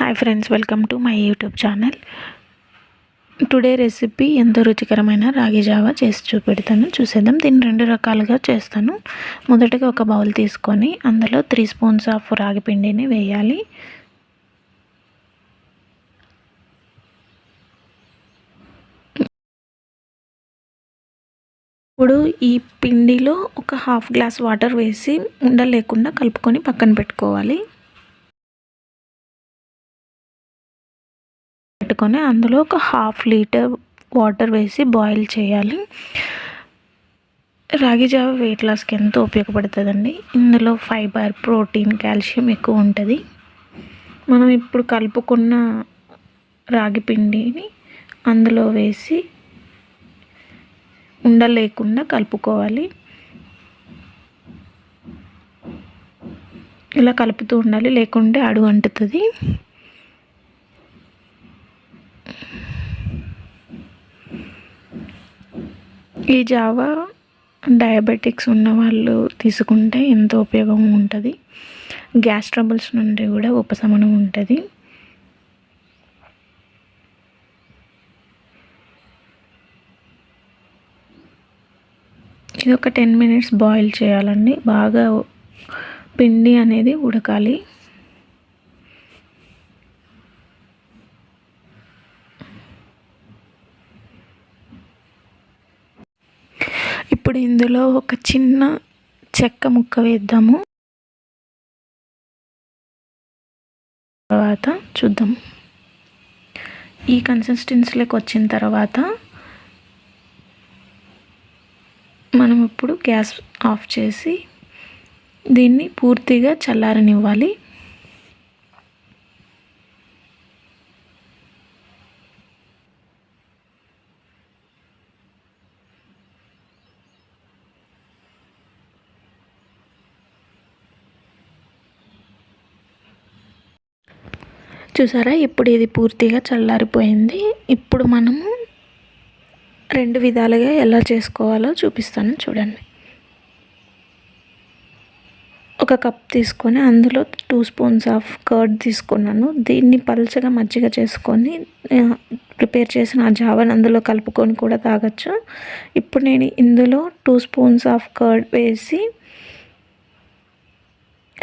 Hi friends welcome to my YouTube channel today recipe ఎంతో రుచికరమైన రాగి జావా చేసి చూపెడతాను. చూసేద్దాం. దీన్ని రెండు రకాలుగా చేస్తాను. మొదటగా ఒక బౌల్ తీసుకొని అందులో త్రీ స్పూన్స్ ఆఫ్ రాగి పిండిని వేయాలి. ఇప్పుడు ఈ పిండిలో ఒక హాఫ్ గ్లాస్ వాటర్ వేసి ఉండలేకుండా కలుపుకొని పక్కన పెట్టుకోవాలి. పెట్టుకొని అందులో ఒక హాఫ్ లీటర్ వాటర్ వేసి బాయిల్ చేయాలి. రాగి జావ వెయిట్ లాస్కి ఎంతో ఉపయోగపడుతుందండి. ఇందులో ఫైబర్ ప్రోటీన్ కాల్షియం ఎక్కువ ఉంటుంది. మనం ఇప్పుడు కలుపుకున్న రాగి పిండిని అందులో వేసి ఉండలేకుండా కలుపుకోవాలి. ఇలా కలుపుతూ ఉండాలి లేకుంటే అడుగు అంటుతుంది ఈ జావా డయాబెటిక్స్ ఉన్న వాళ్ళు తీసుకుంటే ఎంతో ఉపయోగం ఉంటుంది. గ్యాస్ ట్రబుల్స్ నుండి కూడా ఉపశమనం ఉంటుంది. ఇది ఒక టెన్ మినిట్స్ బాయిల్ చేయాలండి. బాగా పిండి అనేది ఉడకాలి. ఇప్పుడు ఇందులో ఒక చిన్న చెక్క ముక్క వేద్దాము. తర్వాత చూద్దాం. ఈ కన్సిస్టెన్సీలోకి వచ్చిన తర్వాత మనం ఇప్పుడు గ్యాస్ ఆఫ్ చేసి దీన్ని పూర్తిగా చల్లారనివ్వాలి. చూసారా? ఇప్పుడు ఇది పూర్తిగా చల్లారిపోయింది. ఇప్పుడు మనము రెండు విధాలుగా ఎలా చేసుకోవాలో చూపిస్తాను. చూడండి. ఒక కప్ తీసుకొని అందులో టూ స్పూన్స్ ఆఫ్ కర్డ్ తీసుకున్నాను. దీన్ని పలుచగా మజ్జిగ చేసుకొని ప్రిపేర్ చేసిన ఆ జావను అందులో కలుపుకొని కూడా తాగొచ్చు. ఇప్పుడు నేను ఇందులో టూ స్పూన్స్ ఆఫ్ కర్డ్ వేసి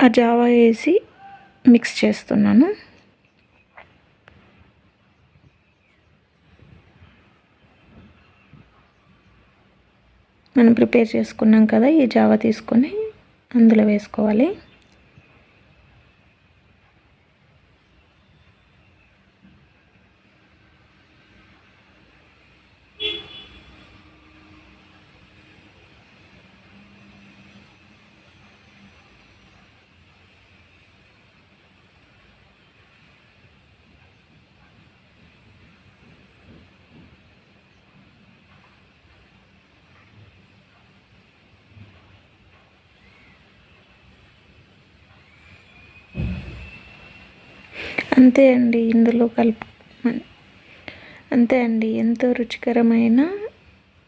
ఆ జావా వేసి మిక్స్ చేస్తున్నాను. మనం ప్రిపేర్ చేసుకున్నాం కదా ఈ జావా తీసుకొని అందులో వేసుకోవాలి. అంతే అండి ఇందులో కలుపు అంతే అండి. ఎంతో రుచికరమైన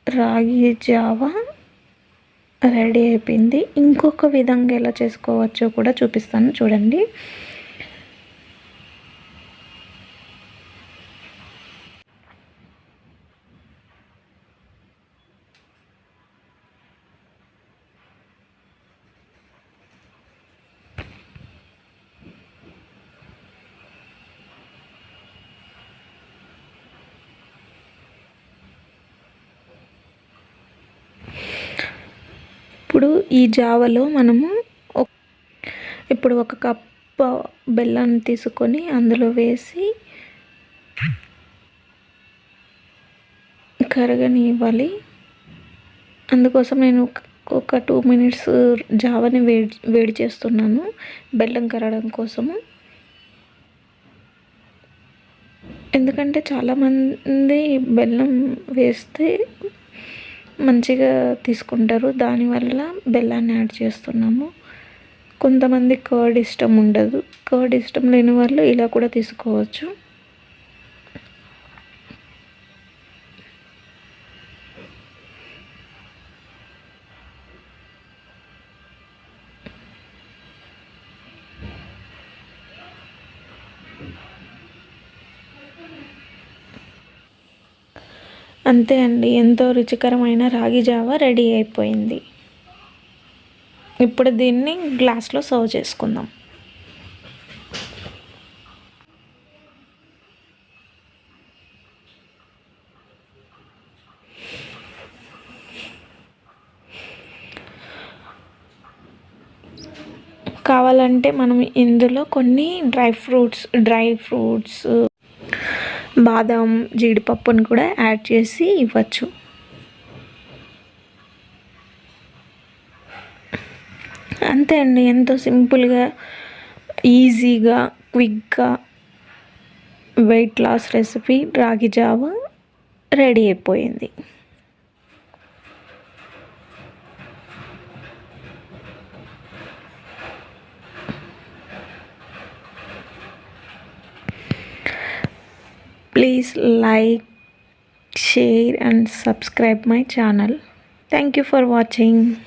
రాగి జావా రెడీ అయిపోయింది. ఇంకొక విధంగా ఎలా చేసుకోవచ్చో కూడా చూపిస్తాను. చూడండి. ఇప్పుడు ఈ జావలో మనము ఇప్పుడు ఒక కప్పు బెల్లాన్ని తీసుకొని అందులో వేసి కరగని ఇవ్వాలి అందుకోసం నేను ఒక టూ మినిట్స్ జావని వేడి వేడి చేస్తున్నాను. బెల్లం కరగడం కోసము. ఎందుకంటే చాలామంది బెల్లం వేస్తే మంచిగా తీసుకుంటారు. దానివల్ల బెల్లాన్ని యాడ్ చేస్తున్నాము. కొంతమంది కర్డ్ ఇష్టం ఉండదు. కర్డ్ ఇష్టం లేని వాళ్ళు ఇలా కూడా తీసుకోవచ్చు. అంతే అండి. ఎంతో రుచికరమైన రాగి జావ రెడీ అయిపోయింది. ఇప్పుడు దీన్ని గ్లాస్లో సర్వ్ చేసుకుందాం. కావాలంటే మనం ఇందులో కొన్ని డ్రై ఫ్రూట్స్ డ్రై ఫ్రూట్స్ బాదం జీడిపప్పును కూడా యాడ్ చేసి ఇవ్వచ్చు. అంతే అండి ఎంతో సింపుల్గా ఈజీగా క్విక్గా వెయిట్ లాస్ రెసిపీ రాగి జావా రెడీ అయిపోయింది. Please like share and subscribe my channel. Thank you for watching